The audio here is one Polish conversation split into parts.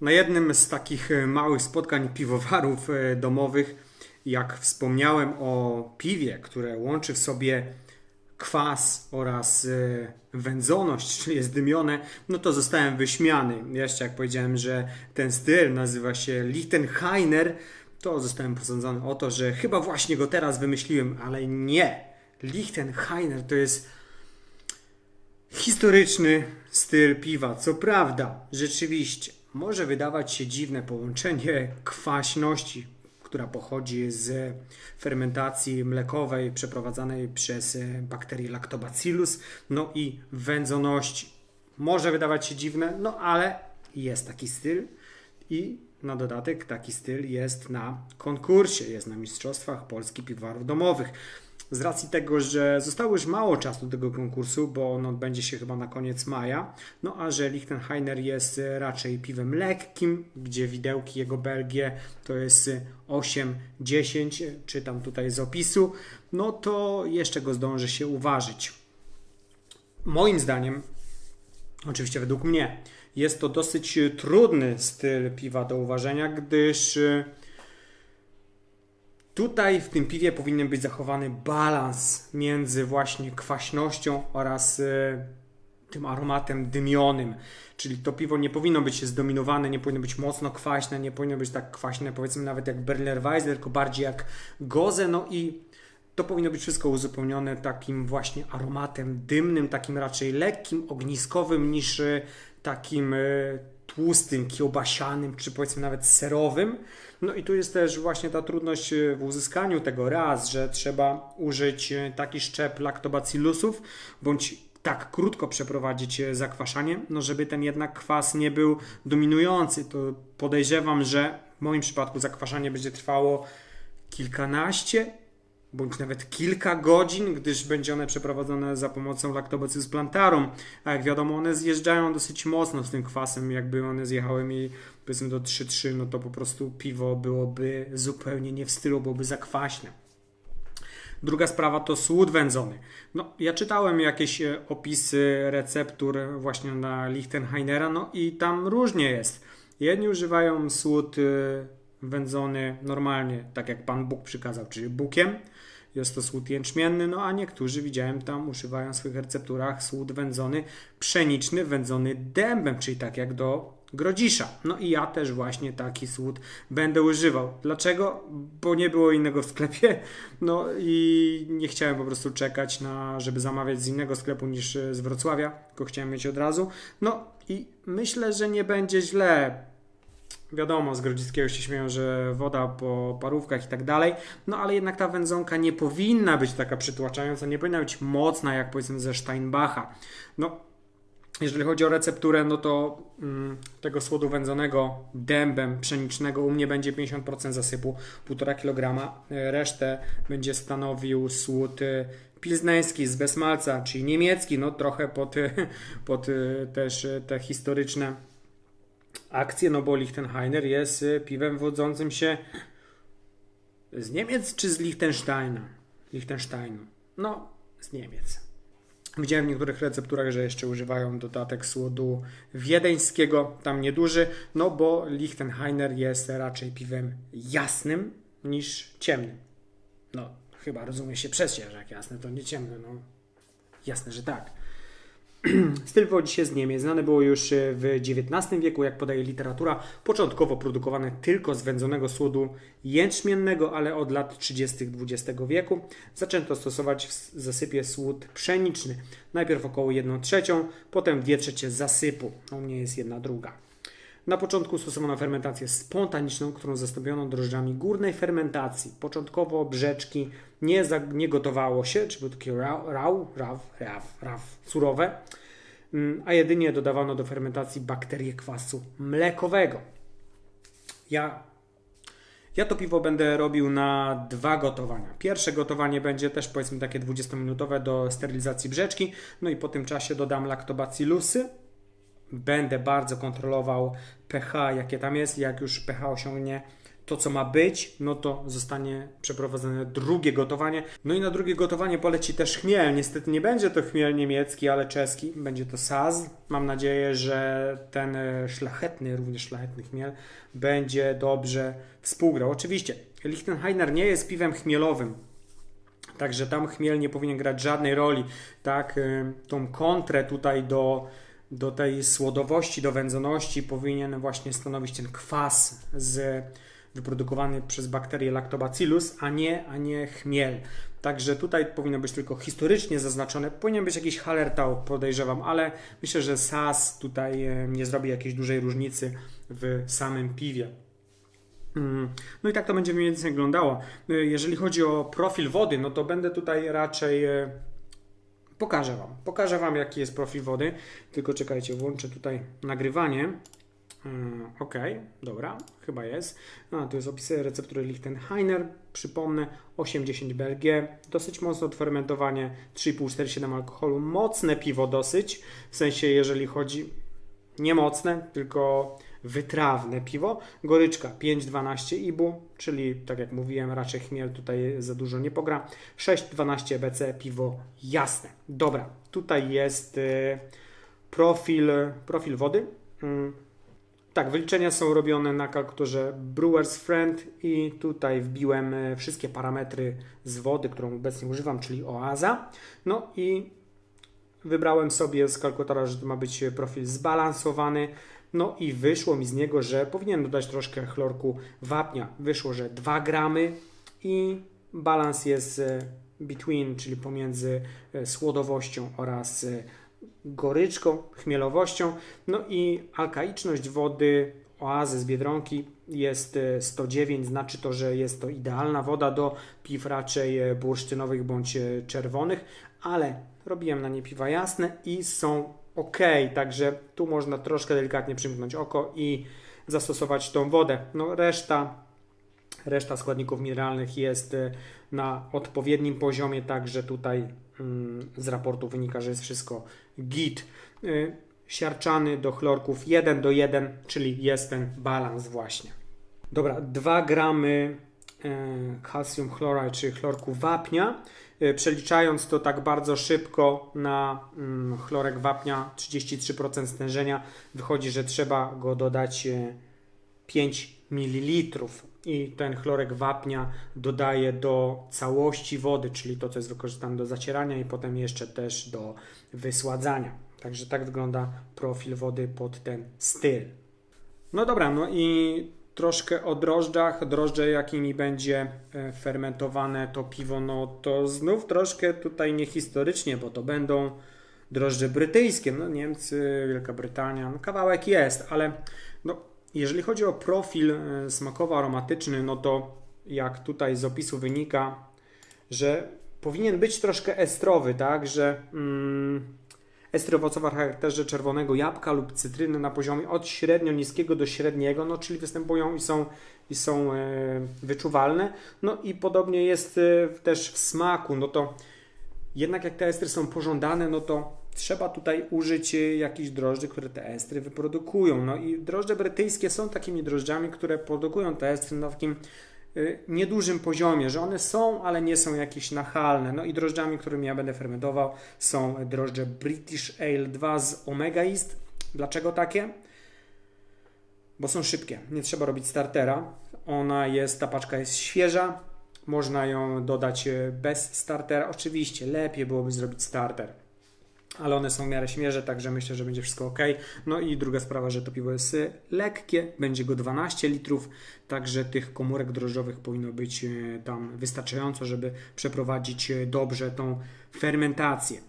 Na jednym z takich e, małych spotkań piwowarów e, domowych, jak wspomniałem o piwie, które łączy w sobie kwas oraz e, wędzoność, czyli jest dymione, no to zostałem wyśmiany. Jeszcze jak powiedziałem, że ten styl nazywa się Lichtenheiner, to zostałem posądzony o to, że chyba właśnie go teraz wymyśliłem, ale nie. Lichtenheiner to jest historyczny styl piwa. Co prawda, rzeczywiście może wydawać się dziwne połączenie kwaśności, która pochodzi z fermentacji mlekowej przeprowadzanej przez e, bakterię Lactobacillus, no i wędzoności. Może wydawać się dziwne, no ale jest taki styl i na dodatek taki styl jest na konkursie, jest na Mistrzostwach Polski Piwowarów Domowych. Z racji tego, że zostało już mało czasu do tego konkursu, bo on odbędzie się chyba na koniec maja, no a że Lichtenheiner jest e, raczej piwem lekkim, gdzie widełki jego Belgie to jest 8-10, czytam tutaj z opisu, no to jeszcze go zdąży się uważać. Moim zdaniem, oczywiście według mnie, jest to dosyć trudny styl piwa do uważania, gdyż e, Tutaj w tym piwie powinien być zachowany balans między właśnie kwaśnością oraz e, tym aromatem dymionym. Czyli to piwo nie powinno być zdominowane, nie powinno być mocno kwaśne, nie powinno być tak kwaśne powiedzmy nawet jak Berliner Weisse, tylko bardziej jak Goze. No i to powinno być wszystko uzupełnione takim właśnie aromatem dymnym, takim raczej lekkim, ogniskowym niż e, takim e, tłustym, kiełbasianym, czy powiedzmy nawet serowym. No i tu jest też właśnie ta trudność w uzyskaniu tego raz, że trzeba użyć taki szczep laktobacillusów, bądź tak krótko przeprowadzić zakwaszanie, no żeby ten jednak kwas nie był dominujący. To podejrzewam, że w moim przypadku zakwaszanie będzie trwało kilkanaście bądź nawet kilka godzin, gdyż będzie one przeprowadzone za pomocą Lactobacillus plantarum, a jak wiadomo one zjeżdżają dosyć mocno z tym kwasem, jakby one zjechały mi powiedzmy do 3-3, no to po prostu piwo byłoby zupełnie nie w stylu, byłoby zakwaśne. Druga sprawa to słód wędzony. No, ja czytałem jakieś e, opisy receptur właśnie na Lichtenheinera, no i tam różnie jest. Jedni używają słód e, wędzony normalnie, tak jak Pan Bóg przykazał, czyli bukiem. Jest to słód jęczmienny, no a niektórzy widziałem tam używają w swoich recepturach słód wędzony pszeniczny, wędzony dębem, czyli tak jak do grodzisza. No i ja też właśnie taki słód będę używał. Dlaczego? Bo nie było innego w sklepie. No i nie chciałem po prostu czekać na, żeby zamawiać z innego sklepu niż z Wrocławia, tylko chciałem mieć od razu. No i myślę, że nie będzie źle Wiadomo, z Grodzickiego się śmieją, że woda po parówkach i tak dalej, no ale jednak ta wędzonka nie powinna być taka przytłaczająca, nie powinna być mocna jak powiedzmy ze Steinbacha. No, jeżeli chodzi o recepturę, no to mm, tego słodu wędzonego dębem pszenicznego u mnie będzie 50% zasypu, 1,5 kg. Resztę będzie stanowił słód y, pilzneński z Besmalca, czyli niemiecki, no trochę pod, pod y, też te historyczne akcję, no bo Lichtenheiner jest y, piwem wodzącym się z Niemiec czy z Liechtensteina? Liechtensteinu. No, z Niemiec. Widziałem w niektórych recepturach, że jeszcze używają dodatek słodu wiedeńskiego, tam nieduży, no bo Lichtenheiner jest raczej piwem jasnym niż ciemnym. No, chyba rozumie się przez się, że jak jasne to nie ciemne, no jasne, że tak. Styl wywodzi się z Niemiec. Znane było już e, w XIX wieku, jak podaje literatura, początkowo produkowane tylko z wędzonego słodu jęczmiennego, ale od lat 30. XX wieku zaczęto stosować w zasypie słód pszeniczny. Najpierw około 1 trzecią, potem 2 trzecie zasypu. U mnie jest jedna druga. Na początku stosowano fermentację spontaniczną, którą zastąpiono drożdżami górnej fermentacji. Początkowo brzeczki nie, za, nie gotowało się, czy były takie rał, rał, raw, raw, raw, surowe, mm, a jedynie dodawano do fermentacji bakterie kwasu mlekowego. Ja, ja to piwo będę robił na dwa gotowania. Pierwsze gotowanie będzie też powiedzmy takie 20-minutowe do sterylizacji brzeczki, no i po tym czasie dodam laktobacillusy, będę bardzo kontrolował pH, jakie tam jest. Jak już pH osiągnie to, co ma być, no to zostanie przeprowadzone drugie gotowanie. No i na drugie gotowanie poleci też chmiel. Niestety nie będzie to chmiel niemiecki, ale czeski. Będzie to Saz. Mam nadzieję, że ten e, szlachetny, również szlachetny chmiel będzie dobrze współgrał. Oczywiście, Lichtenheiner nie jest piwem chmielowym. Także tam chmiel nie powinien grać żadnej roli. Tak, y, tą kontrę tutaj do, do tej słodowości, do wędzoności powinien właśnie stanowić ten kwas z, wyprodukowany przez bakterię Lactobacillus, a nie, a nie chmiel. Także tutaj powinno być tylko historycznie zaznaczone. Powinien być jakiś Hallertau, podejrzewam, ale myślę, że SAS tutaj y, nie zrobi jakiejś dużej różnicy w samym piwie. Mm, No i tak to będzie mniej więcej wyglądało. Y, Jeżeli chodzi o profil wody, no to będę tutaj raczej. Pokażę Wam. Pokażę Wam, jaki jest profil wody. Tylko czekajcie, włączę tutaj nagrywanie. Mm, Ok, dobra, chyba jest. A, tu jest opis receptury Lichtenheiner. Przypomnę, 8,10 BLG. Dosyć mocno odfermentowanie, 3,5-4,7 alkoholu. Mocne piwo dosyć, w sensie jeżeli chodzi nie mocne, tylko wytrawne piwo. Goryczka 5,12 IBU, czyli tak jak mówiłem, raczej chmiel tutaj za dużo nie pogra. 6,12 BC piwo jasne. Dobra, tutaj jest y, profil, profil wody. Mm, Tak, wyliczenia są robione na kalkulatorze Brewers Friend i tutaj wbiłem e, wszystkie parametry z wody, którą obecnie używam, czyli Oaza. No i wybrałem sobie z kalkulatora, że to ma być profil zbalansowany. No i wyszło mi z niego, że powinien dodać troszkę chlorku wapnia. Wyszło, że 2 gramy i balans jest e, between, czyli pomiędzy e, słodowością oraz e, goryczką, chmielowością. No i alkaiczność wody oazy z Biedronki jest e, 109, znaczy to, że jest to idealna woda do piw raczej bursztynowych bądź czerwonych, ale robiłem na nie piwa jasne i są ok, także tu można troszkę delikatnie przymknąć oko i zastosować tą wodę. No reszta Reszta składników mineralnych jest e, na odpowiednim poziomie, także tutaj mm, z raportu wynika, że jest wszystko git. Y, Siarczany do chlorków 1 do 1, czyli jest ten balans właśnie. Dobra, 2 gramy calcium chloride, czyli chlorku wapnia. E, Przeliczając to tak bardzo szybko na mm, chlorek wapnia 33% stężenia, wychodzi, że trzeba go dodać e, 5 ml i ten chlorek wapnia dodaje do całości wody, czyli to, co jest wykorzystane do zacierania i potem jeszcze też do wysładzania. Także tak wygląda profil wody pod ten styl. No dobra, no i troszkę o drożdżach. Drożdże, jakimi będzie e, fermentowane to piwo, no to znów troszkę tutaj niehistorycznie, bo to będą drożdże brytyjskie. No Niemcy, Wielka Brytania, no kawałek jest, ale no, jeżeli chodzi o profil e, smakowo-aromatyczny, no to jak tutaj z opisu wynika, że powinien być troszkę estrowy, tak, że mm, estry owocowe o charakterze czerwonego jabłka lub cytryny na poziomie od średnio niskiego do średniego, no czyli występują i są, i są e, wyczuwalne. No i podobnie jest e, też w smaku, no to jednak jak te estry są pożądane, no to trzeba tutaj użyć e, jakichś drożdży, które te estry wyprodukują. No i drożdże brytyjskie są takimi drożdżami, które produkują te estry na takim niedużym poziomie, że one są, ale nie są jakieś nachalne. No i drożdżami, którymi ja będę fermentował są drożdże British Ale 2 z Omega East. Dlaczego takie? Bo są szybkie. Nie trzeba robić startera. Ona jest, ta paczka jest świeża. Można ją dodać e, bez startera. Oczywiście lepiej byłoby zrobić starter ale one są w miarę śmierze, także myślę, że będzie wszystko ok. No i druga sprawa, że to piwo jest y, lekkie, będzie go 12 litrów, także tych komórek drożdżowych powinno być y, tam wystarczająco, żeby przeprowadzić y, dobrze tą fermentację.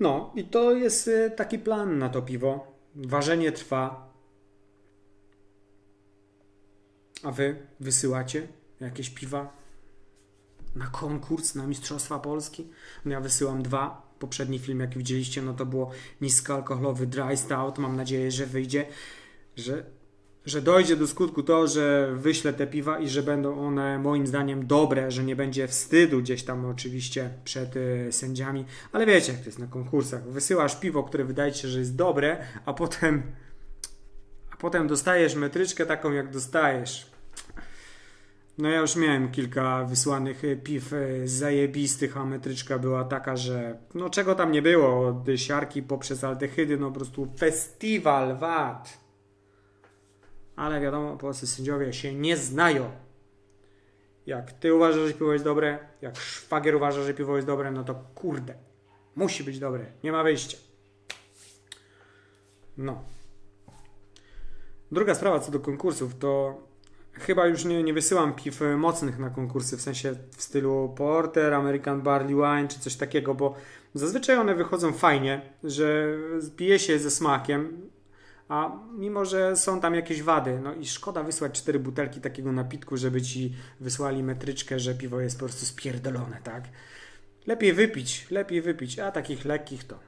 No i to jest taki plan na to piwo. Ważenie trwa. A wy wysyłacie jakieś piwa na konkurs, na Mistrzostwa Polski. No ja wysyłam dwa. Poprzedni film, jak widzieliście, no to było niskoalkoholowy Dry Stout. Mam nadzieję, że wyjdzie, że, że dojdzie do skutku to, że wyślę te piwa i że będą one moim zdaniem dobre, że nie będzie wstydu gdzieś tam oczywiście przed y, sędziami. Ale wiecie, jak to jest na konkursach. Wysyłasz piwo, które wydaje się, że jest dobre, a potem, a potem dostajesz metryczkę taką, jak dostajesz. No ja już miałem kilka wysłanych e, piw e, zajebistych, a metryczka była taka, że no czego tam nie było, od siarki poprzez aldehydy, no po prostu festiwal wad. Ale wiadomo, polscy sędziowie się nie znają. Jak ty uważasz, że piwo jest dobre, jak szwagier uważa, że piwo jest dobre, no to kurde, musi być dobre, nie ma wyjścia. No. Druga sprawa co do konkursów, to chyba już nie, nie wysyłam piw e, mocnych na konkursy, w sensie w stylu Porter, American Barley Wine czy coś takiego, bo zazwyczaj one wychodzą fajnie, że pije się ze smakiem, a mimo, że są tam jakieś wady, no i szkoda wysłać cztery butelki takiego napitku, żeby ci wysłali metryczkę, że piwo jest po prostu spierdolone, tak? Lepiej wypić, lepiej wypić, a takich lekkich to,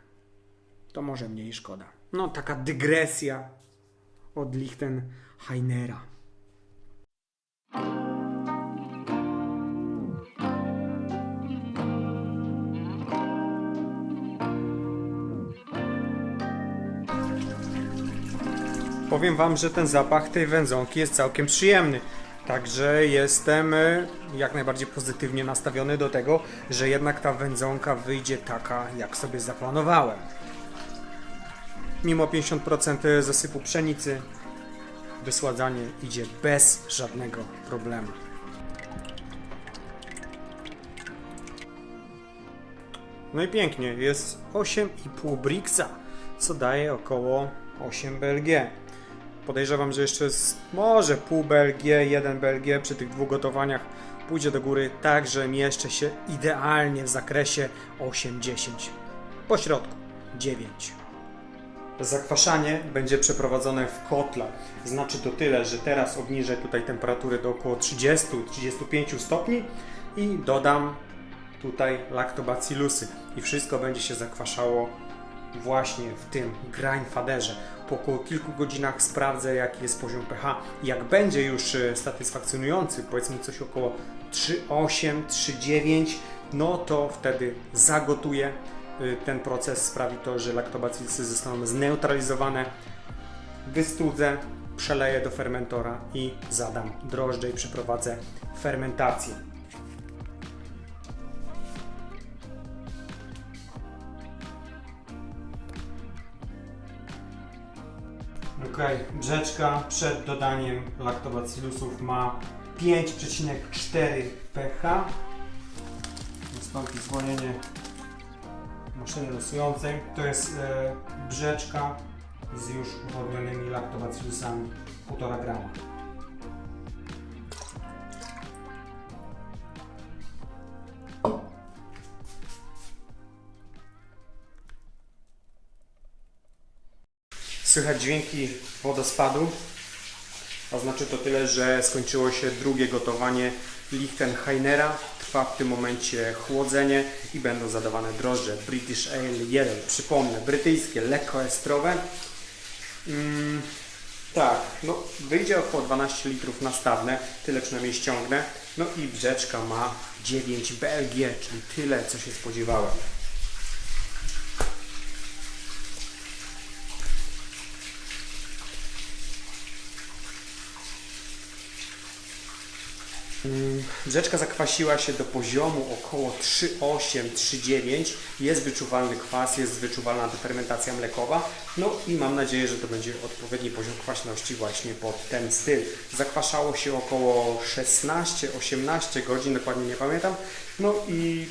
to może mniej szkoda. No, taka dygresja od Lichtenheinera. Powiem Wam, że ten zapach tej wędzonki jest całkiem przyjemny. Także jestem e, jak najbardziej pozytywnie nastawiony do tego, że jednak ta wędzonka wyjdzie taka, jak sobie zaplanowałem. Mimo 50% zasypu pszenicy, wysładzanie idzie bez żadnego problemu. No i pięknie, jest 8,5 Brixa, co daje około 8 BLG. Podejrzewam, że jeszcze z może pół BLG, 1 BLG przy tych dwóch gotowaniach pójdzie do góry, tak że mieszczę się idealnie w zakresie 8-10. Po środku 9. Zakwaszanie będzie przeprowadzone w kotlach. Znaczy to tyle, że teraz obniżę tutaj temperaturę do około 30-35 stopni i dodam tutaj laktobacillusy i wszystko będzie się zakwaszało właśnie w tym grainfaderze. Po około kilku godzinach sprawdzę jaki jest poziom pH. Jak będzie już e, satysfakcjonujący, powiedzmy coś około 3,8, 3,9, no to wtedy zagotuję. Y, Ten proces sprawi to, że laktobacillusy zostaną zneutralizowane. Wystudzę, przeleję do fermentora i zadam drożdże i przeprowadzę fermentację. Ok, brzeczka przed dodaniem laktobacillusów ma 5,4 pH. Nastąpi zwolnienie maszyny losującej. To jest e, brzeczka z już uwodnionymi laktobacillusami 1,5 grama. Słychać dźwięki wodospadu. Oznacza to tyle, że skończyło się drugie gotowanie Lichtenheinera. Trwa w tym momencie chłodzenie i będą zadawane drożdże British Ale 1. Przypomnę, brytyjskie, lekkoestrowe. Mm, tak, no wyjdzie około 12 litrów na stawne, tyle przynajmniej ściągnę. No i brzeczka ma 9 BLG, czyli tyle, co się spodziewałem. Mm, Brzeczka zakwasiła się do poziomu około 3,8-3,9. Jest wyczuwalny kwas, jest wyczuwalna defermentacja mlekowa. No i mam nadzieję, że to będzie odpowiedni poziom kwaśności właśnie pod ten styl. Zakwaszało się około 16-18 godzin, dokładnie nie pamiętam. No i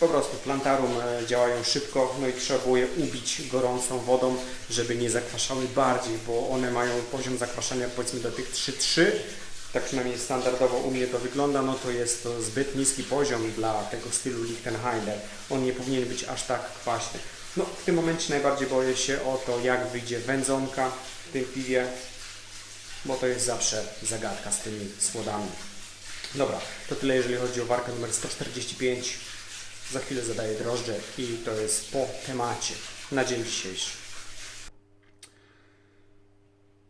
po prostu plantarum e, działają szybko, no i trzeba było je ubić gorącą wodą, żeby nie zakwaszały bardziej, bo one mają poziom zakwaszenia powiedzmy do tych 3,3 tak przynajmniej standardowo u mnie to wygląda, no to jest to zbyt niski poziom dla tego stylu Lichtenheiner. On nie powinien być aż tak kwaśny. No w tym momencie najbardziej boję się o to, jak wyjdzie wędzonka w tym piwie, bo to jest zawsze zagadka z tymi słodami. Dobra, to tyle jeżeli chodzi o warkę numer 145. Za chwilę zadaję drożdże i to jest po temacie na dzień dzisiejszy.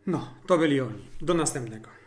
No, to byli oni. Do następnego.